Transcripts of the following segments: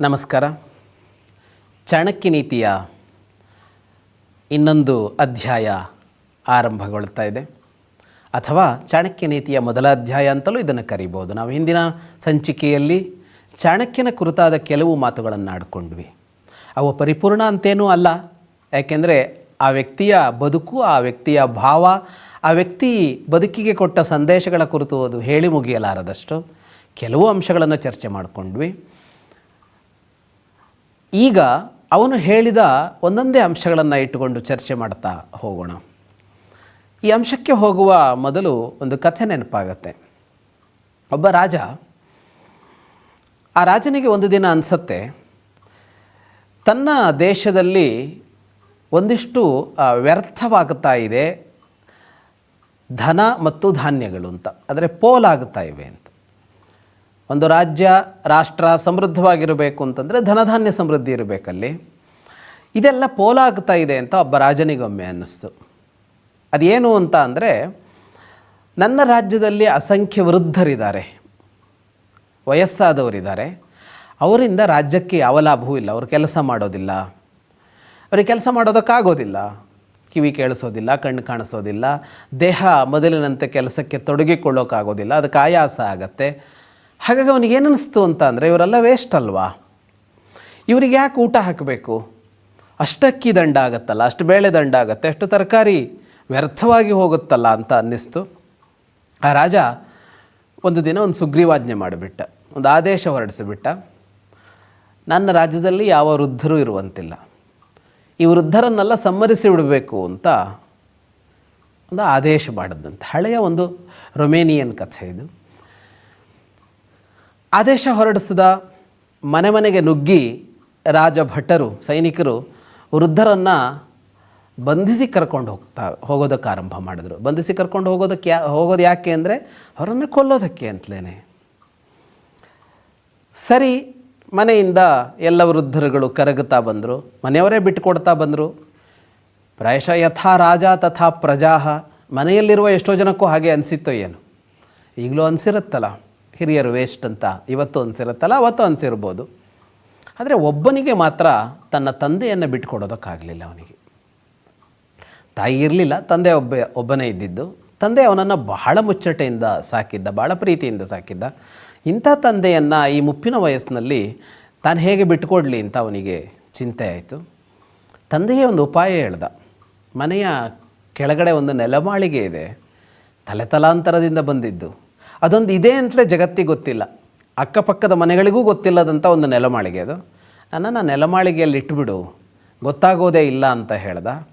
ನಮಸ್ಕಾರ. ಚಾಣಕ್ಯ ನೀತಿಯ ಇನ್ನೊಂದು ಅಧ್ಯಾಯ ಆರಂಭಗೊಳ್ತಾ ಇದೆ. ಅಥವಾ ಚಾಣಕ್ಯ ನೀತಿಯ ಮೊದಲ ಅಧ್ಯಾಯ ಅಂತಲೂ ಇದನ್ನು ಕರಿಬೋದು ನಾವು ಹಿಂದಿನ ಸಂಚಿಕೆಯಲ್ಲಿ ಚಾಣಕ್ಯನ ಕುರಿತಾದ ಕೆಲವು ಮಾತುಗಳನ್ನು ಆಡಿಕೊಂಡ್ವಿ. ಅವು ಪರಿಪೂರ್ಣ ಅಂತೇನೂ ಅಲ್ಲ. ಯಾಕೆಂದರೆ ಆ ವ್ಯಕ್ತಿಯ ಬದುಕು, ಆ ವ್ಯಕ್ತಿಯ ಭಾವ, ಆ ವ್ಯಕ್ತಿ ಬದುಕಿಗೆ ಕೊಟ್ಟ ಸಂದೇಶಗಳ ಕುರಿತು ಅದು ಹೇಳಿ ಮುಗಿಯಲಾರದಷ್ಟು ಕೆಲವು ಅಂಶಗಳನ್ನು ಚರ್ಚೆ ಮಾಡಿಕೊಂಡ್ವಿ. ಈಗ ಅವನು ಹೇಳಿದ ಒಂದೊಂದೇ ಅಂಶಗಳನ್ನು ಇಟ್ಟುಕೊಂಡು ಚರ್ಚೆ ಮಾಡ್ತಾ ಹೋಗೋಣ. ಈ ಅಂಶಕ್ಕೆ ಹೋಗುವ ಮೊದಲು ಒಂದು ಕಥೆ ನೆನಪಾಗತ್ತೆ. ಒಬ್ಬ ರಾಜ, ಆ ರಾಜನಿಗೆ ಒಂದು ದಿನ ಅನಿಸತ್ತೆ, ತನ್ನ ದೇಶದಲ್ಲಿ ಒಂದಿಷ್ಟು ವ್ಯರ್ಥವಾಗುತ್ತಾ ಇದೆ, ಧನ ಮತ್ತು ಧಾನ್ಯಗಳು ಅಂತ. ಅಂದರೆ ಪೋಲಾಗುತ್ತಾ ಇವೆ ಅಂತ. ಒಂದು ರಾಜ್ಯ, ರಾಷ್ಟ್ರ ಸಮೃದ್ಧವಾಗಿರಬೇಕು ಅಂತಂದರೆ ಧನಧಾನ್ಯ ಸಮೃದ್ಧಿ ಇರಬೇಕಲ್ಲಿ. ಇದೆಲ್ಲ ಪೋಲಾಗ್ತಾ ಇದೆ ಅಂತ ಒಬ್ಬ ರಾಜನಿಗೊಮ್ಮೆ ಅನ್ನಿಸ್ತು. ಅದೇನು ಅಂತ ಅಂದರೆ, ನನ್ನ ರಾಜ್ಯದಲ್ಲಿ ಅಸಂಖ್ಯ ವೃದ್ಧರಿದ್ದಾರೆ, ವಯಸ್ಸಾದವರಿದ್ದಾರೆ. ಅವರಿಂದ ರಾಜ್ಯಕ್ಕೆ ಯಾವ ಲಾಭವೂ ಇಲ್ಲ, ಅವರು ಕೆಲಸ ಮಾಡೋದಿಲ್ಲ. ಅವ್ರಿಗೆ ಕೆಲಸ ಮಾಡೋದಕ್ಕಾಗೋದಿಲ್ಲ. ಕಿವಿ ಕೇಳಿಸೋದಿಲ್ಲ, ಕಣ್ಣು ಕಾಣಿಸೋದಿಲ್ಲ. ದೇಹ ಮೊದಲಿನಂತೆ ಕೆಲಸಕ್ಕೆ ತೊಡಗಿಕೊಳ್ಳೋಕ್ಕಾಗೋದಿಲ್ಲ, ಅದಕ್ಕೆ ಆಯಾಸ ಆಗತ್ತೆ. ಹಾಗಾಗಿ ಅವನಿಗೆ ಏನನ್ನಿಸ್ತು ಅಂತ ಅಂದರೆ ಇವರೆಲ್ಲ ವೇಸ್ಟ್ ಅಲ್ವಾ? ಇವರಿಗೆ ಯಾಕೆ ಊಟ ಹಾಕಬೇಕು? ಅಷ್ಟಕ್ಕಿ ದಂಡ ಆಗುತ್ತಲ್ಲ, ಅಷ್ಟು ಬೇಳೆ ದಂಡ ಆಗುತ್ತೆ, ಅಷ್ಟು ತರಕಾರಿ ವ್ಯರ್ಥವಾಗಿ ಹೋಗುತ್ತಲ್ಲ ಅಂತ ಅನ್ನಿಸ್ತು. ಆ ರಾಜ ಒಂದು ದಿನ ಒಂದು ಸುಗ್ರೀವಾಜ್ಞೆ ಮಾಡಿಬಿಟ್ಟ, ಒಂದು ಆದೇಶ ಹೊರಡಿಸಿಬಿಟ್ಟ. ನನ್ನ ರಾಜ್ಯದಲ್ಲಿ ಯಾವ ವೃದ್ಧರೂ ಇರುವಂತಿಲ್ಲ. ಈ ವೃದ್ಧರನ್ನೆಲ್ಲ ಸಮ್ಮರಿಸಿ ಬಿಡಬೇಕು ಅಂತ ಒಂದು ಆದೇಶ ಮಾಡಿದಂತೆ. ಹಳೆಯ ಒಂದು ರೊಮೇನಿಯನ್ ಕಥೆ ಇದು. ಆದೇಶ ಹೊರಡಿಸಿದ ಮನೆ ಮನೆಗೆ ನುಗ್ಗಿ ರಾಜ ಭಟ್ಟರು ಸೈನಿಕರು, ವೃದ್ಧರನ್ನು ಬಂಧಿಸಿ ಕರ್ಕೊಂಡು ಹೋಗ್ತಾ, ಹೋಗೋದಕ್ಕೆ ಆರಂಭ ಮಾಡಿದರು. ಬಂಧಿಸಿ ಕರ್ಕೊಂಡು ಹೋಗೋದಕ್ಕೆ ಯಾ, ಹೋಗೋದು ಯಾಕೆ ಅಂದರೆ ಅವರನ್ನು ಕೊಲ್ಲೋದಕ್ಕೆ ಅಂತಲೇ ಸರಿ, ಮನೆಯಿಂದ ಎಲ್ಲ ವೃದ್ಧರುಗಳು ಕರಗುತ್ತಾ ಬಂದರು. ಮನೆಯವರೇ ಬಿಟ್ಟುಕೊಡ್ತಾ ಬಂದರು. ಪ್ರಾಯಶಃ ಯಥಾ ರಾಜ ತಥಾ ಪ್ರಜಾಹ. ಮನೆಯಲ್ಲಿರುವ ಎಷ್ಟೋ ಜನಕ್ಕೂ ಹಾಗೆ ಅನಿಸಿತ್ತೋ ಏನು. ಈಗಲೂ ಅನಿಸಿರುತ್ತಲ್ಲ. ಹಿರಿಯರು ವೇಸ್ಟ್ ಅಂತ ಇವತ್ತು ಅನಿಸಿರುತ್ತಲ್ಲ, ಅವತ್ತು ಅನಿಸಿರ್ಬೋದು. ಆದರೆ ಒಬ್ಬನಿಗೆ ಮಾತ್ರ ತನ್ನ ತಂದೆಯನ್ನು ಬಿಟ್ಕೊಡೋದಕ್ಕಾಗಲಿಲ್ಲ ಅವನಿಗೆ. ತಾಯಿ ಇರಲಿಲ್ಲ, ತಂದೆ ಒಬ್ಬ, ಒಬ್ಬನೇ ಇದ್ದಿದ್ದು. ತಂದೆ ಅವನನ್ನು ಬಹಳ ಮುಚ್ಚಟೆಯಿಂದ ಸಾಕಿದ್ದ ಭಾಳ ಪ್ರೀತಿಯಿಂದ ಸಾಕಿದ್ದ. ಇಂಥ ತಂದೆಯನ್ನು ಈ ಮುಪ್ಪಿನ ವಯಸ್ಸಿನಲ್ಲಿ ತಾನು ಹೇಗೆ ಬಿಟ್ಟುಕೊಡ್ಲಿ ಅಂತ ಅವನಿಗೆ ಚಿಂತೆ ಆಯಿತು. ತಂದೆಯೇ ಒಂದು ಉಪಾಯ ಹೇಳ್ದ. ಮನೆಯ ಕೆಳಗಡೆ ಒಂದು ನೆಲಮಾಳಿಗೆ ಇದೆ. ತಲೆತಲಾಂತರದಿಂದ ಬಂದಿದ್ದು. ಅದೊಂದು ಇದೆ ಅಂತಲೇ ಜಗತ್ತಿಗೆ ಗೊತ್ತಿಲ್ಲ. ಅಕ್ಕಪಕ್ಕದ ಮನೆಗಳಿಗೂ ಗೊತ್ತಿಲ್ಲದಂಥ ಒಂದು ನೆಲಮಾಳಿಗೆ ಅದು. ನನ್ನನ್ನು ನೆಲಮಾಳಿಗೆಯಲ್ಲಿ ಇಟ್ಟುಬಿಡು ಗೊತ್ತಾಗೋದೇ ಇಲ್ಲ ಅಂತ ಹೇಳ್ದ.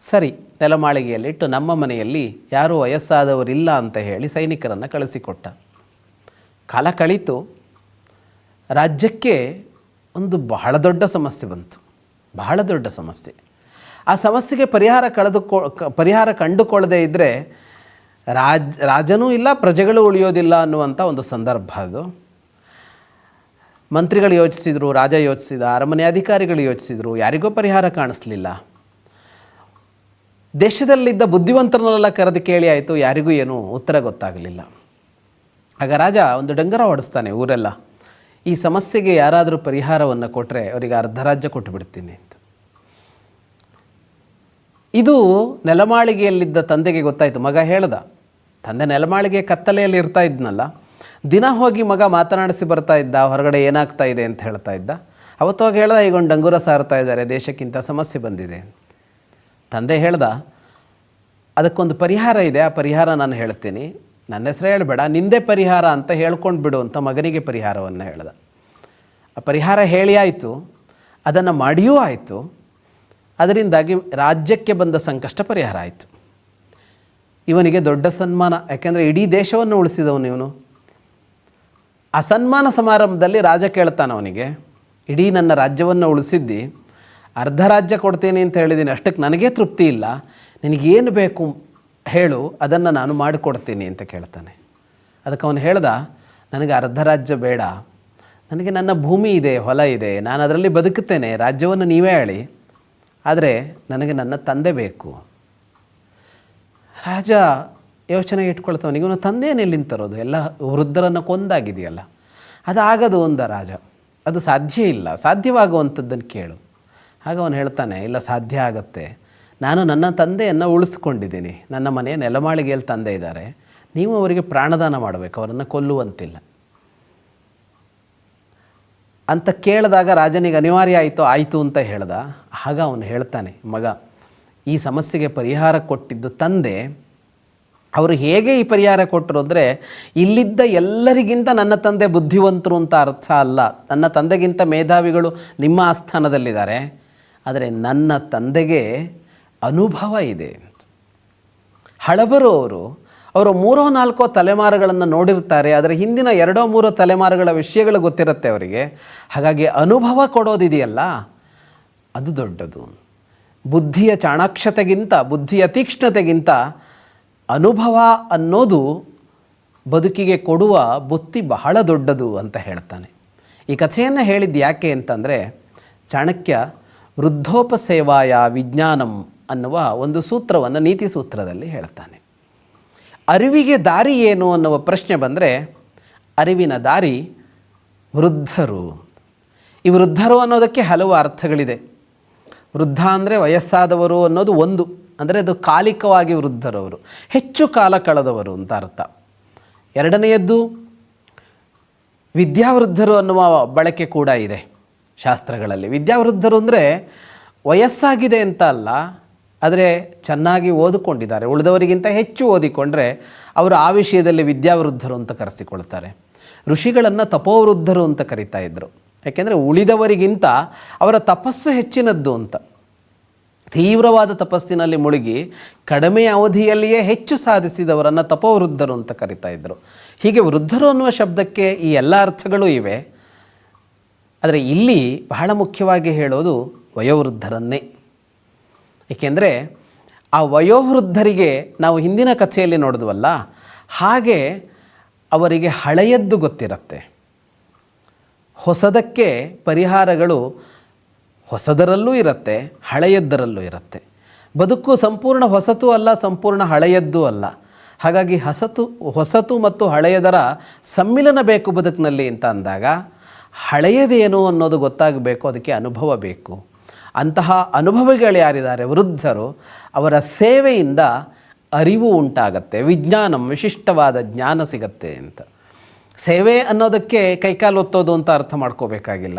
ಸರಿ ನೆಲಮಾಳಿಗೆಯಲ್ಲಿಟ್ಟು ನಮ್ಮ ಮನೆಯಲ್ಲಿ ಯಾರೂ ವಯಸ್ಸಾದವರಿಲ್ಲ ಅಂತ ಹೇಳಿ ಸೈನಿಕರನ್ನು ಕಳಿಸಿಕೊಟ್ಟ. ಕಾಲ ಕಳೀತು. ರಾಜ್ಯಕ್ಕೆ ಒಂದು ಬಹಳ ದೊಡ್ಡ ಸಮಸ್ಯೆ ಬಂತು. ಬಹಳ ದೊಡ್ಡ ಸಮಸ್ಯೆ. ಆ ಸಮಸ್ಯೆಗೆ ಪರಿಹಾರ ಕಳೆದುಕೊ ಪರಿಹಾರ ಕಂಡುಕೊಳ್ಳದೇ ಇದ್ದರೆ ರಾಜ್, ರಾಜನೂ ಇಲ್ಲ, ಪ್ರಜೆಗಳು ಉಳಿಯೋದಿಲ್ಲ ಅನ್ನುವಂಥ ಒಂದು ಸಂದರ್ಭ ಅದು. ಮಂತ್ರಿಗಳು ಯೋಚಿಸಿದರು, ರಾಜ ಯೋಚಿಸಿದ, ಅರಮನೆ ಅಧಿಕಾರಿಗಳು ಯೋಚಿಸಿದರು, ಯಾರಿಗೂ ಪರಿಹಾರ ಕಾಣಿಸ್ಲಿಲ್ಲ. ದೇಶದಲ್ಲಿದ್ದ ಬುದ್ಧಿವಂತರನ್ನೆಲ್ಲ ಕರೆದು ಕೇಳಿ ಆಯಿತು, ಯಾರಿಗೂ ಏನೂ ಉತ್ತರ ಗೊತ್ತಾಗಲಿಲ್ಲ. ಆಗ ರಾಜ ಒಂದು ಡಂಗರ ಹೊಡೆಸ್ತಾನೆ ಊರೆಲ್ಲ. ಈ ಸಮಸ್ಯೆಗೆ ಯಾರಾದರೂ ಪರಿಹಾರವನ್ನು ಕೊಟ್ಟರೆ ಅವರಿಗೆ ಅರ್ಧ ರಾಜ್ಯ ಕೊಟ್ಟು ಬಿಡ್ತೀನಿ ಅಂತ. ಇದು ನೆಲಮಾಳಿಗೆಯಲ್ಲಿದ್ದ ತಂದೆಗೆ ಗೊತ್ತಾಯಿತು, ಮಗ ಹೇಳ್ದ. ತಂದೆ ನೆಲಮಾಳಿಗೆ ಕತ್ತಲೆಯಲ್ಲಿ ಇರ್ತಾ ಇದ್ನಲ್ಲ, ದಿನ ಹೋಗಿ ಮಗ ಮಾತನಾಡಿಸಿ ಬರ್ತಾ ಇದ್ದ, ಹೊರಗಡೆ ಏನಾಗ್ತಾ ಇದೆ ಅಂತ ಹೇಳ್ತಾ ಇದ್ದ. ಅವತ್ತು ಹೋಗಿ ಹೇಳ್ದ ಈಗ ಒಂದು ಡಂಗೂರ ಸಾರ್ತಾ ಇದ್ದಾರೆ, ದೇಶಕ್ಕಿಂತ ಸಮಸ್ಯೆ ಬಂದಿದೆ. ತಂದೆ ಹೇಳ್ದ, ಅದಕ್ಕೊಂದು ಪರಿಹಾರ ಇದೆ, ಆ ಪರಿಹಾರ ನಾನು ಹೇಳ್ತೀನಿ. ನನ್ನ ಹೆಸರು ಹೇಳಬೇಡ, ನಿಂದೇ ಪರಿಹಾರ ಅಂತ ಹೇಳ್ಕೊಂಡು ಬಿಡು ಅಂತ ಮಗನಿಗೆ ಪರಿಹಾರವನ್ನು ಹೇಳ್ದ. ಆ ಪರಿಹಾರ ಹೇಳಿ ಆಯಿತು, ಅದನ್ನು ಮಾಡಿಯೂ ಆಯಿತು. ಅದರಿಂದಾಗಿ ರಾಜ್ಯಕ್ಕೆ ಬಂದ ಸಂಕಷ್ಟ ಪರಿಹಾರ ಆಯಿತು. ಇವನಿಗೆ ದೊಡ್ಡ ಸನ್ಮಾನ. ಯಾಕೆಂದರೆ ಇಡೀ ದೇಶವನ್ನು ಉಳಿಸಿದವನು ಇವನು. ಆ ಸನ್ಮಾನ ಸಮಾರಂಭದಲ್ಲಿ ರಾಜ ಕೇಳ್ತಾನೆ ಅವನಿಗೆ, ಇಡೀ ನನ್ನ ರಾಜ್ಯವನ್ನು ಉಳಿಸಿದ್ದಿ, ಅರ್ಧ ರಾಜ್ಯ ಕೊಡ್ತೇನೆ ಅಂತ ಹೇಳಿದ್ದೀನಿ ಅಷ್ಟಕ್ಕೆ ನನಗೇ ತೃಪ್ತಿ ಇಲ್ಲ, ನಿನಗೇನು ಬೇಕು ಹೇಳು, ಅದನ್ನು ನಾನು ಮಾಡಿಕೊಡ್ತೀನಿ ಅಂತ ಕೇಳ್ತಾನೆ. ಅದಕ್ಕೆ ಅವನು ಹೇಳ್ದ, ನನಗೆ ಅರ್ಧ ರಾಜ್ಯ ಬೇಡ, ನನಗೆ ನನ್ನ ಭೂಮಿ ಇದೆ, ಹೊಲ ಇದೆ, ನಾನು ಅದರಲ್ಲಿ ಬದುಕುತ್ತೇನೆ, ರಾಜ್ಯವನ್ನು ನೀವೇ ಹೇಳಿ ಆದರೆ ನನಗೆ ನನ್ನ ತಂದೆ ಬೇಕು ರಾಜ ಯೋಚನೆ ಇಟ್ಕೊಳ್ತಾವನಿಗೆ ಇವನು ತಂದೆಯನ್ನು ಎಲ್ಲಿಂದ ತರೋದು? ಎಲ್ಲ ವೃದ್ಧರನ್ನು ಕೊಂದಾಗಿದೆಯಲ್ಲ. ಅದು ಆಗದು ಒಂದ ರಾಜ. ಅದು ಸಾಧ್ಯ ಇಲ್ಲ. ಸಾಧ್ಯವಾಗುವಂಥದ್ದನ್ನು ಕೇಳು. ಆಗ ಅವನು ಹೇಳ್ತಾನೆ, ಇಲ್ಲ, ಸಾಧ್ಯ ಆಗತ್ತೆ. ನಾನು ನನ್ನ ತಂದೆಯನ್ನು ಉಳಿಸ್ಕೊಂಡಿದ್ದೀನಿ. ನನ್ನ ಮನೆಯ ನೆಲಮಾಳಿಗೆಯಲ್ಲಿ ತಂದೆ ಇದ್ದಾರೆ. ನೀವು ಅವರಿಗೆ ಪ್ರಾಣದಾನ ಮಾಡಬೇಕು. ಅವರನ್ನು ಕೊಲ್ಲುವಂತಿಲ್ಲ. ಅಂತ ಕೇಳಿದಾಗ ರಾಜನಿಗೆ ಅನಿವಾರ್ಯ ಆಯಿತು ಆಯಿತು ಅಂತ ಹೇಳ್ದ. ಆಗ ಅವನು ಹೇಳ್ತಾನೆ, ಮಗ ಈ ಸಮಸ್ಯೆಗೆ ಪರಿಹಾರ ಕೊಟ್ಟಿದ್ದು ತಂದೆ, ಅವರು ಹೇಗೆ ಈ ಪರಿಹಾರ ಕೊಟ್ಟರು ಅಂದರೆ, ಇಲ್ಲಿದ್ದ ಎಲ್ಲರಿಗಿಂತ ನನ್ನ ತಂದೆ ಬುದ್ಧಿವಂತರು ಅಂತ ಅರ್ಥ ಅಲ್ಲ. ನನ್ನ ತಂದೆಗಿಂತ ಮೇಧಾವಿಗಳು ನಿಮ್ಮ ಆಸ್ಥಾನದಲ್ಲಿದ್ದಾರೆ. ಆದರೆ ನನ್ನ ತಂದೆಗೆ ಅನುಭವ ಇದೆ ಹಳಬರು ಅವರು ಅವರು ಮೂರೋ ನಾಲ್ಕೋ ತಲೆಮಾರುಗಳನ್ನು ನೋಡಿರ್ತಾರೆ, ಆದರೆ ಹಿಂದಿನ ಎರಡೋ ಮೂರೋ ತಲೆಮಾರುಗಳ ವಿಷಯಗಳು ಗೊತ್ತಿರುತ್ತೆ ಅವರಿಗೆ. ಹಾಗಾಗಿ ಅನುಭವ ಕೊಡೋದಿದೆಯಲ್ಲ, ಅದು ದೊಡ್ಡದು ಬುದ್ಧಿಯ ಚಾಣಾಕ್ಷತೆಗಿಂತ, ಬುದ್ಧಿಯ ತೀಕ್ಷ್ಣತೆಗಿಂತ ಅನುಭವ ಅನ್ನೋದು ಬದುಕಿಗೆ ಕೊಡುವ ಬುತ್ತಿ ಬಹಳ ದೊಡ್ಡದು ಅಂತ ಹೇಳ್ತಾನೆ. ಈ ಕಥೆಯನ್ನು ಹೇಳಿದ್ದು ಯಾಕೆ ಅಂತಂದರೆ, ಚಾಣಕ್ಯ ವೃದ್ಧೋಪಸೇವಾಯ ವಿಜ್ಞಾನಂ ಅನ್ನುವ ಒಂದು ಸೂತ್ರವನ್ನು ನೀತಿ ಸೂತ್ರದಲ್ಲಿ ಹೇಳ್ತಾನೆ. ಅರಿವಿಗೆ ದಾರಿ ಏನು ಅನ್ನುವ ಪ್ರಶ್ನೆ ಬಂದರೆ, ಅರಿವಿನ ದಾರಿ ವೃದ್ಧರು. ಈ ವೃದ್ಧರು ಅನ್ನೋದಕ್ಕೆ ಹಲವು ಅರ್ಥಗಳಿದೆ. ವೃದ್ಧ ಅಂದರೆ ವಯಸ್ಸಾದವರು ಅನ್ನೋದು ಒಂದು. ಅಂದರೆ ಅದು ಕಾಲಿಕವಾಗಿ ವೃದ್ಧರವರು. ಹೆಚ್ಚು ಕಾಲ ಕಳೆದವರು ಅಂತ ಅರ್ಥ. ಎರಡನೆಯದ್ದು, ವಿದ್ಯಾವೃದ್ಧರು ಅನ್ನುವ ಬಳಕೆ ಕೂಡ ಇದೆ ಶಾಸ್ತ್ರಗಳಲ್ಲಿ. ವಿದ್ಯಾವೃದ್ಧರು ಅಂದರೆ ವಯಸ್ಸಾಗಿದೆ ಅಂತ ಅಲ್ಲ, ಆದರೆ ಚೆನ್ನಾಗಿ ಓದಿಕೊಂಡಿದ್ದಾರೆ. ಉಳಿದವರಿಗಿಂತ ಹೆಚ್ಚು ಓದಿಕೊಂಡ್ರೆ ಅವರು ಆ ವಿಷಯದಲ್ಲಿ ವಿದ್ಯಾವೃದ್ಧರು ಅಂತ ಕರೆಸಿಕೊಳ್ತಾರೆ. ಋಷಿಗಳನ್ನು ತಪೋವೃದ್ಧರು ಅಂತ ಕರಿತಾ ಇದ್ದರು ಯಾಕೆಂದರೆ ಉಳಿದವರಿಗಿಂತ ಅವರ ತಪಸ್ಸು ಹೆಚ್ಚಿನದ್ದು ಅಂತ. ತೀವ್ರವಾದ ತಪಸ್ಸಿನಲ್ಲಿ ಮುಳುಗಿ ಕಡಿಮೆ ಅವಧಿಯಲ್ಲಿಯೇ ಹೆಚ್ಚು ಸಾಧಿಸಿದವರನ್ನು ತಪೋವೃದ್ಧರು ಅಂತ ಕರಿತಾ ಇದ್ದರು ಹೀಗೆ ವೃದ್ಧರು ಅನ್ನುವ ಶಬ್ದಕ್ಕೆ ಈ ಎಲ್ಲ ಅರ್ಥಗಳೂ ಇವೆ. ಆದರೆ ಇಲ್ಲಿ ಬಹಳ ಮುಖ್ಯವಾಗಿ ಹೇಳೋದು ವಯೋವೃದ್ಧರನ್ನೇ. ಏಕೆಂದರೆ ಆ ವಯೋವೃದ್ಧರಿಗೆ ನಾವು ಹಿಂದಿನ ಕಥೆಯಲ್ಲಿ ನೋಡಿದ್ವಲ್ಲ, ಹಾಗೆ ಅವರಿಗೆ ಹಳೆಯದ್ದು ಗೊತ್ತಿರುತ್ತೆ. ಹೊಸದಕ್ಕೆ ಪರಿಹಾರಗಳು ಹೊಸದರಲ್ಲೂ ಇರುತ್ತೆ, ಹಳೆಯದ್ದರಲ್ಲೂ ಇರುತ್ತೆ. ಬದುಕು ಸಂಪೂರ್ಣ ಹೊಸತು ಅಲ್ಲ, ಸಂಪೂರ್ಣ ಹಳೆಯದ್ದು ಅಲ್ಲ. ಹಾಗಾಗಿ ಹಸತು, ಹೊಸತು ಮತ್ತು ಹಳೆಯದರ ಸಮ್ಮಿಲನ ಬೇಕು ಬದುಕಿನಲ್ಲಿ ಅಂತ ಅಂದಾಗ, ಹಳೆಯದೇನು ಅನ್ನೋದು ಗೊತ್ತಾಗಬೇಕು, ಅದಕ್ಕೆ ಅನುಭವ ಬೇಕು. ಅಂತಹ ಅನುಭವಿಗಳು ಯಾರಿದ್ದಾರೆ? ವೃದ್ಧರು. ಅವರ ಸೇವೆಯಿಂದ ಅರಿವು ಉಂಟಾಗತ್ತೆ, ವಿಜ್ಞಾನಂ, ವಿಶಿಷ್ಟವಾದ ಜ್ಞಾನ ಸಿಗತ್ತೆ ಅಂತ. ಸೇವೆ ಅನ್ನೋದಕ್ಕೆ ಕೈಕಾಲು ಒತ್ತೋದು ಅಂತ ಅರ್ಥ ಮಾಡ್ಕೋಬೇಕಾಗಿಲ್ಲ.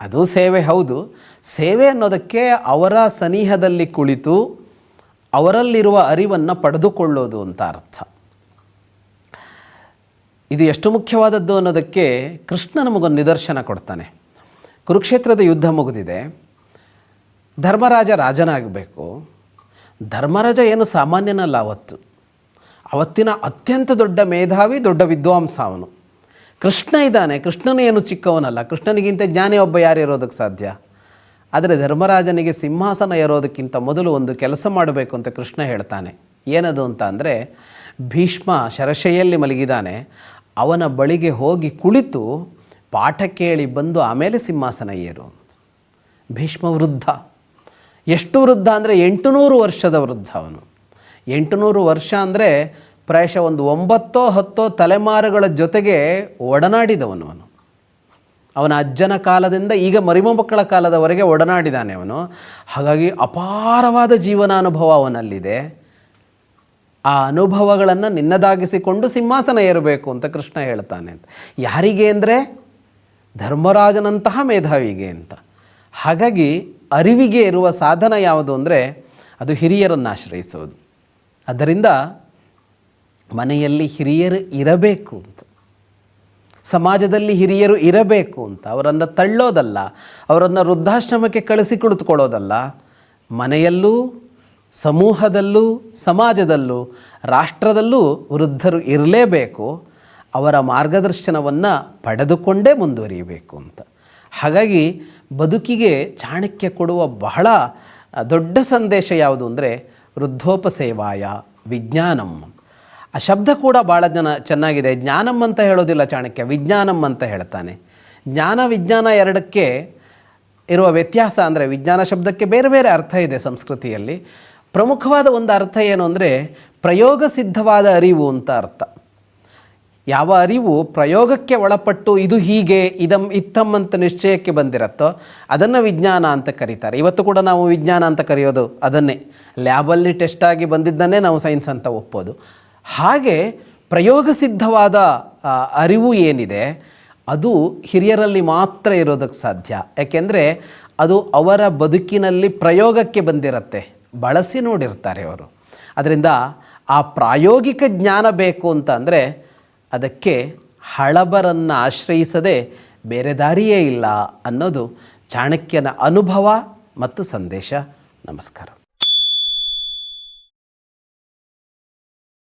ಅದು ಸೇವೆ ಹೌದು. ಸೇವೆ ಅನ್ನೋದಕ್ಕೆ ಅವರ ಸನಿಹದಲ್ಲಿ ಕುಳಿತು ಅವರಲ್ಲಿರುವ ಅರಿವನ್ನು ಪಡೆದುಕೊಳ್ಳೋದು ಅಂತ ಅರ್ಥ. ಇದು ಎಷ್ಟು ಮುಖ್ಯವಾದದ್ದು ಅನ್ನೋದಕ್ಕೆ ಕೃಷ್ಣ ನಮಗೊಂದು ನಿದರ್ಶನ ಕೊಡ್ತಾನೆ. ಕುರುಕ್ಷೇತ್ರದ ಯುದ್ಧ ಮುಗಿದಿದೆ. ಧರ್ಮರಾಜ ರಾಜನಾಗಬೇಕು. ಧರ್ಮರಾಜ ಏನು ಸಾಮಾನ್ಯನಲ್ಲ ಅವತ್ತು. ಅವತ್ತಿನ ಅತ್ಯಂತ ದೊಡ್ಡ ಮೇಧಾವಿ, ದೊಡ್ಡ ವಿದ್ವಾಂಸ ಅವನು. ಕೃಷ್ಣ ಇದ್ದಾನೆ ಕೃಷ್ಣನೇನು ಚಿಕ್ಕವನಲ್ಲ. ಕೃಷ್ಣನಿಗಿಂತ ಜ್ಞಾನಿ ಒಬ್ಬ ಯಾರು ಇರೋದಕ್ಕೆ ಸಾಧ್ಯ? ಆದರೆ ಧರ್ಮರಾಜನಿಗೆ ಸಿಂಹಾಸನ ಏರೋದಕ್ಕಿಂತ ಮೊದಲು ಒಂದು ಕೆಲಸ ಮಾಡಬೇಕು ಅಂತ ಕೃಷ್ಣ ಹೇಳ್ತಾನೆ. ಏನದು ಅಂತ ಅಂದರೆ, ಭೀಷ್ಮ ಶರಶೆಯಲ್ಲಿ ಮಲಗಿದ್ದಾನೆ. ಅವನ ಬಳಿಗೆ ಹೋಗಿ ಕುಳಿತು ಪಾಠ ಕೇಳಿ ಬಂದು ಆಮೇಲೆ ಸಿಂಹಾಸನ ಏರು. ಭೀಷ್ಮ ವೃದ್ಧ. ಎಷ್ಟು ವೃದ್ಧ ಅಂದರೆ ಎಂಟುನೂರು ವರ್ಷದ ವೃದ್ಧ ಅವನು. ಎಂಟುನೂರು ವರ್ಷ ಅಂದರೆ ಪ್ರಾಯಶಃ ಒಂದು ಒಂಬತ್ತೋ ಹತ್ತೋ ತಲೆಮಾರುಗಳ ಜೊತೆಗೆ ಒಡನಾಡಿದವನು ಅವನು. ಅವನ ಅಜ್ಜನ ಕಾಲದಿಂದ ಈಗ ಮರಿಮೊಮ್ಮಕ್ಕಳ ಕಾಲದವರೆಗೆ ಒಡನಾಡಿದಾನೆ ಅವನು. ಹಾಗಾಗಿ ಅಪಾರವಾದ ಜೀವನಾನುಭವ ಅವನಲ್ಲಿದೆ. ಆ ಅನುಭವಗಳನ್ನು ನಿನ್ನದಾಗಿಸಿಕೊಂಡು ಸಿಂಹಾಸನ ಏರಬೇಕು ಅಂತ ಕೃಷ್ಣ ಹೇಳ್ತಾನೆ ಅಂತ. ಯಾರಿಗೆ ಅಂದರೆ? ಧರ್ಮರಾಜನಂತಹ ಮೇಧಾವಿಗೆ ಅಂತ. ಹಾಗಾಗಿ ಅರಿವಿಗೆ ಇರುವ ಸಾಧನ ಯಾವುದು ಅಂದರೆ ಅದು ಹಿರಿಯರನ್ನು ಆಶ್ರಯಿಸೋದು. ಅದರಿಂದ ಮನೆಯಲ್ಲಿ ಹಿರಿಯರು ಇರಬೇಕು ಅಂತ. ಸಮಾಜದಲ್ಲಿ ಹಿರಿಯರು ಇರಬೇಕು ಅಂತ. ಅವರನ್ನು ತಳ್ಳೋದಲ್ಲ, ಅವರನ್ನು ವೃದ್ಧಾಶ್ರಮಕ್ಕೆ ಕಳಿಸಿ ಕುಳಿತುಕೊಳ್ಳೋದಲ್ಲ. ಮನೆಯಲ್ಲೂ, ಸಮೂಹದಲ್ಲೂ, ಸಮಾಜದಲ್ಲೂ, ರಾಷ್ಟ್ರದಲ್ಲೂ ವೃದ್ಧರು ಇರಲೇಬೇಕು. ಅವರ ಮಾರ್ಗದರ್ಶನವನ್ನು ಪಡೆದುಕೊಂಡೇ ಮುಂದುವರಿಯಬೇಕು ಅಂತ. ಹಾಗಾಗಿ ಬದುಕಿಗೆ ಚಾಣಕ್ಯ ಕೊಡುವ ಬಹಳ ದೊಡ್ಡ ಸಂದೇಶ ಯಾವುದು ಅಂದರೆ ವೃದ್ಧೋಪಸೇವಾಯ ವಿಜ್ಞಾನಂ. ಆ ಶಬ್ದ ಕೂಡ ಭಾಳ ಜನ ಚೆನ್ನಾಗಿದೆ. ಜ್ಞಾನಂ ಅಂತ ಹೇಳೋದಿಲ್ಲ ಚಾಣಕ್ಯ. ವಿಜ್ಞಾನಂ ಅಂತ ಹೇಳ್ತಾನೆ. ಜ್ಞಾನ, ವಿಜ್ಞಾನ ಎರಡಕ್ಕೆ ಇರುವ ವ್ಯತ್ಯಾಸ ಅಂದರೆ ವಿಜ್ಞಾನ ಶಬ್ದಕ್ಕೆ ಬೇರೆ ಬೇರೆ ಅರ್ಥ ಇದೆ ಸಂಸ್ಕೃತಿಯಲ್ಲಿ. ಪ್ರಮುಖವಾದ ಒಂದು ಅರ್ಥ ಏನು ಅಂದರೆ ಪ್ರಯೋಗ ಸಿದ್ಧವಾದ ಅರಿವು ಅಂತ ಅರ್ಥ. ಯಾವ ಅರಿವು ಪ್ರಯೋಗಕ್ಕೆ ಒಳಪಟ್ಟು ಇದು ಹೀಗೆ, ಇದಂ, ಇತ್ತಂ ಅಂತ ನಿಶ್ಚಯಕ್ಕೆ ಬಂದಿರತ್ತೋ ಅದನ್ನು ವಿಜ್ಞಾನ ಅಂತ ಕರೀತಾರೆ. ಇವತ್ತು ಕೂಡ ನಾವು ವಿಜ್ಞಾನ ಅಂತ ಕರೆಯೋದು ಅದನ್ನೇ. ಲ್ಯಾಬಲ್ಲಿ ಟೆಸ್ಟ್ ಆಗಿ ಬಂದಿದ್ದನ್ನೇ ನಾವು ಸೈನ್ಸ್ ಅಂತ ಒಪ್ಪೋದು. ಹಾಗೆ ಪ್ರಯೋಗ ಸಿದ್ಧವಾದ ಅರಿವು ಏನಿದೆ, ಅದು ಹಿರಿಯರಲ್ಲಿ ಮಾತ್ರ ಇರೋದಕ್ಕೆ ಸಾಧ್ಯ. ಯಾಕೆಂದರೆ ಅದು ಅವರ ಬದುಕಿನಲ್ಲಿ ಪ್ರಯೋಗಕ್ಕೆ ಬಂದಿರತ್ತೆ. ಬಳಸಿ ನೋಡಿರ್ತಾರೆ ಅವರು. ಅದರಿಂದ ಆ ಪ್ರಾಯೋಗಿಕ ಜ್ಞಾನ ಬೇಕು ಅಂತ ಅಂದರೆ ಅದಕ್ಕೆ ಹಳಬರನ್ನು ಆಶ್ರಯಿಸದೆ ಬೇರೆ ದಾರಿಯೇ ಇಲ್ಲ ಅನ್ನೋದು ಚಾಣಕ್ಯನ ಅನುಭವ ಮತ್ತು ಸಂದೇಶ. ನಮಸ್ಕಾರ.